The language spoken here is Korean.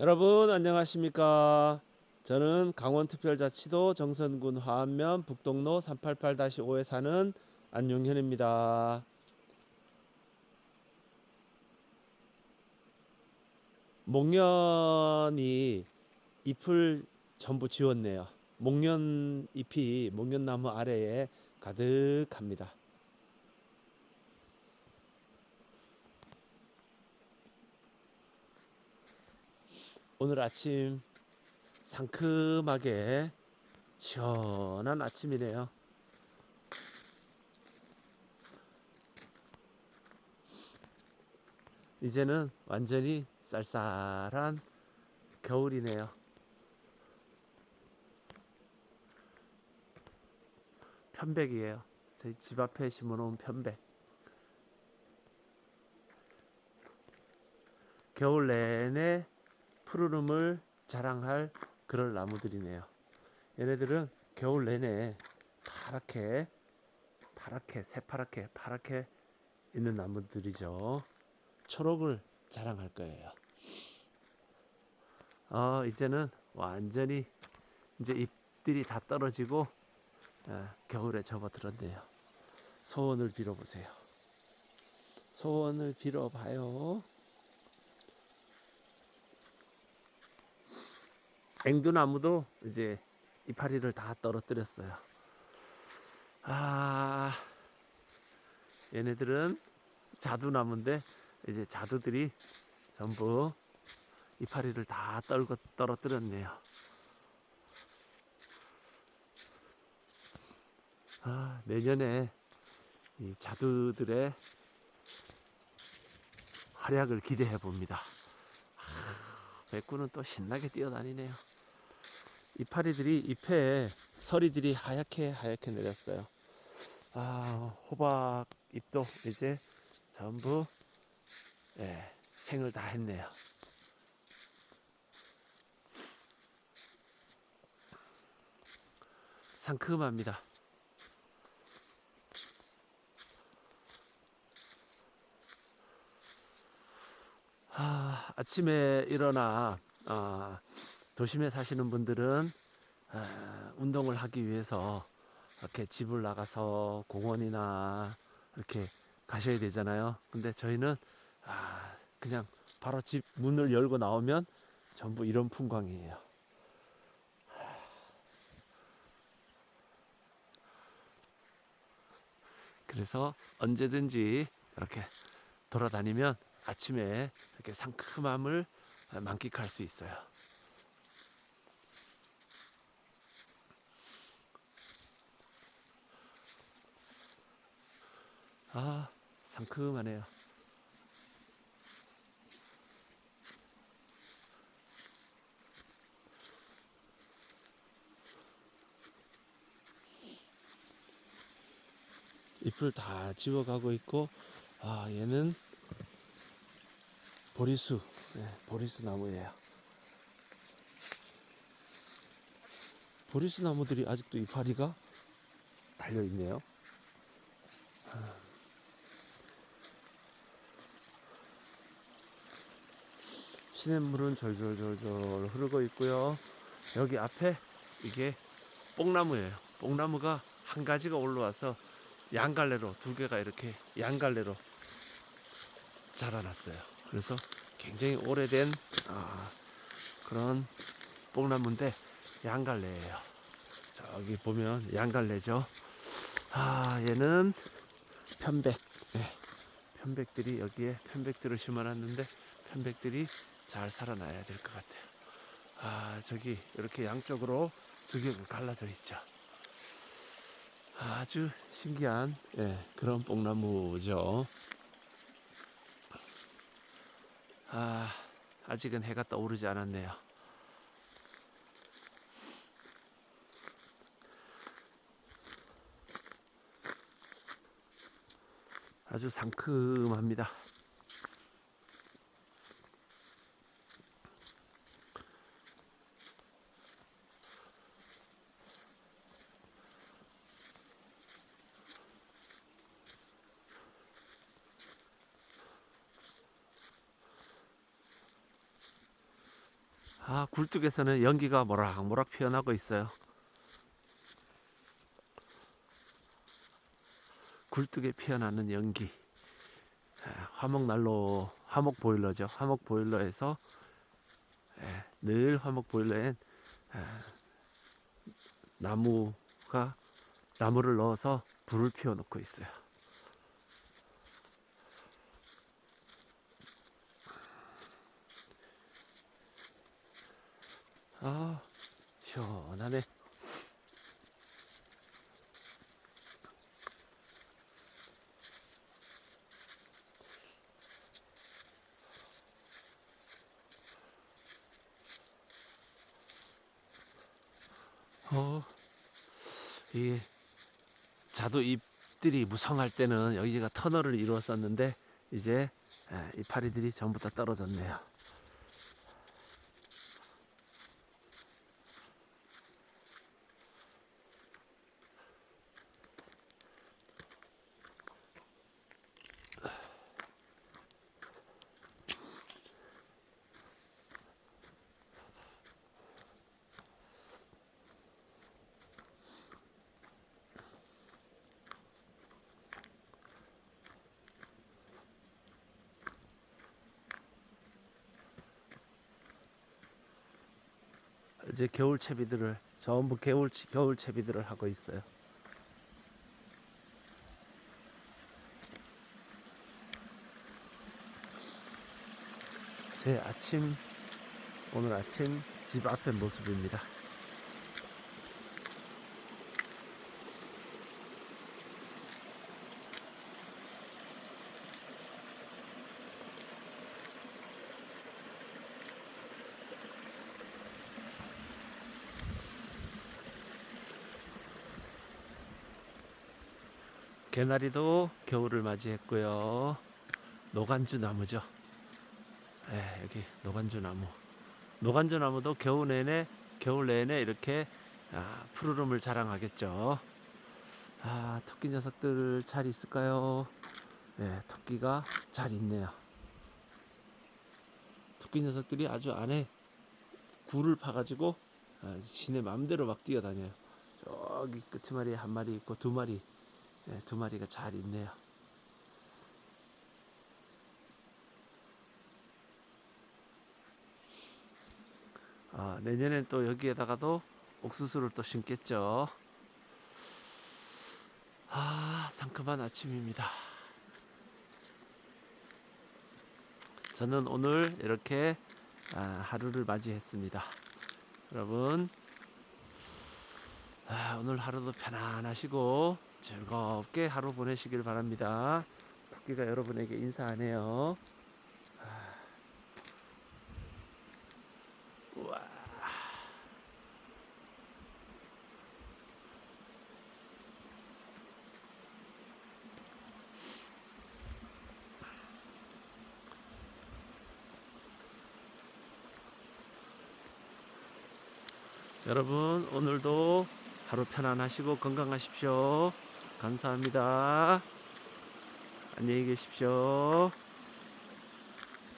여러분 안녕하십니까? 저는 강원특별자치도 정선군 화안면 북동로 388-5에 사는 안용현입니다. 목련이 잎을 전부 지웠네요. 목련 잎이 목련나무 아래에 가득합니다. 오늘 아침 상큼하게 시원한 아침이네요. 이제는 완전히 쌀쌀한 겨울이네요. 편백이에요. 저희 집 앞에 심어놓은 편백. 겨울 내내 푸르름을 자랑할 그럴 나무들이네요. 얘네들은 겨울 내내 파랗게 파랗게 새파랗게 파랗게 있는 나무들이죠. 초록을 자랑할 거예요. 어, 이제는 완전히 이제 잎들이 다 떨어지고 어, 겨울에 접어들었네요. 소원을 빌어보세요. 소원을 빌어봐요. 앵두나무도 이제 이파리를 다 떨어뜨렸어요. 아, 얘네들은 자두나무인데 이제 자두들이 전부 이파리를 다 떨고 떨어뜨렸네요. 아, 내년에 이 자두들의 활약을 기대해 봅니다. 아, 백구는 또 신나게 뛰어다니네요. 이파리들이 잎에 서리들이 하얗게 하얗게 내렸어요. 아, 호박 잎도 이제 전부 예, 생을 다 했네요. 상큼합니다. 아, 아침에 일어나 아, 도심에 사시는 분들은 아, 운동을 하기 위해서 이렇게 집을 나가서 공원이나 이렇게 가셔야 되잖아요. 근데 저희는 아, 그냥 바로 집 문을 열고 나오면 전부 이런 풍광이에요. 그래서 언제든지 이렇게 돌아다니면 아침에 이렇게 상큼함을 만끽할 수 있어요. 아, 상큼하네요. 잎을 다 지워가고 있고, 아, 얘는 보리수, 네, 보리수 나무예요. 보리수 나무들이 아직도 이파리가 달려 있네요. 시냇물은 졸졸졸졸 흐르고 있고요. 여기 앞에 이게 뽕나무예요. 뽕나무가 한 가지가 올라와서 양갈래로 두 개가 이렇게 양갈래로 자라났어요. 그래서 굉장히 오래된 아, 그런 뽕나무인데 양갈래예요. 저기 보면 양갈래죠. 아 얘는 편백. 네. 편백들이 여기에 편백들을 심어놨는데 편백들이 잘 살아나야 될 것 같아요. 아 저기 이렇게 양쪽으로 두 개가 갈라져 있죠. 아주 신기한 예, 그런 뽕나무죠. 아 아직은 해가 떠오르지 않았네요. 아주 상큼합니다. 아, 굴뚝에서는 연기가 모락모락 피어나고 있어요. 굴뚝에 피어나는 연기. 아, 화목난로, 화목 보일러죠. 화목 보일러에서 예, 늘 화목 보일러엔 아, 나무가 나무를 넣어서 불을 피워놓고 있어요. 아, 시원하네. 어, 이 자두 잎들이 무성할 때는 여기가 터널을 이루었었는데 이제 에, 이파리들이 전부 다 떨어졌네요. 이제 겨울 채비들을 전부 겨울 겨울 채비들을 하고 있어요. 제 아침 오늘 아침 집 앞의 모습입니다. 개나리도 겨울을 맞이했고요. 노간주 나무죠. 예, 여기 노간주 나무. 노간주 나무도 겨울 내내 겨울 내내 이렇게 아, 푸르름을 자랑하겠죠. 아, 토끼 녀석들 잘 있을까요? 네, 토끼가 잘 있네요. 토끼 녀석들이 아주 안에 굴을 파가지고 아, 지네 맘대로 막 뛰어다녀요. 저기 끄트마리에 한 마리 있고 두 마리 네, 두 마리가 잘 있네요. 아, 내년엔 또 여기에다가도 옥수수를 또 심겠죠. 아, 상큼한 아침입니다. 저는 오늘 이렇게 아, 하루를 맞이했습니다. 여러분, 아, 오늘 하루도 편안하시고 즐겁게 하루 보내시길 바랍니다. 토끼가 여러분에게 인사하네요. 아. 우와. 여러분 오늘도 하루 편안하시고 건강하십시오. 감사합니다. 안녕히 계십시오.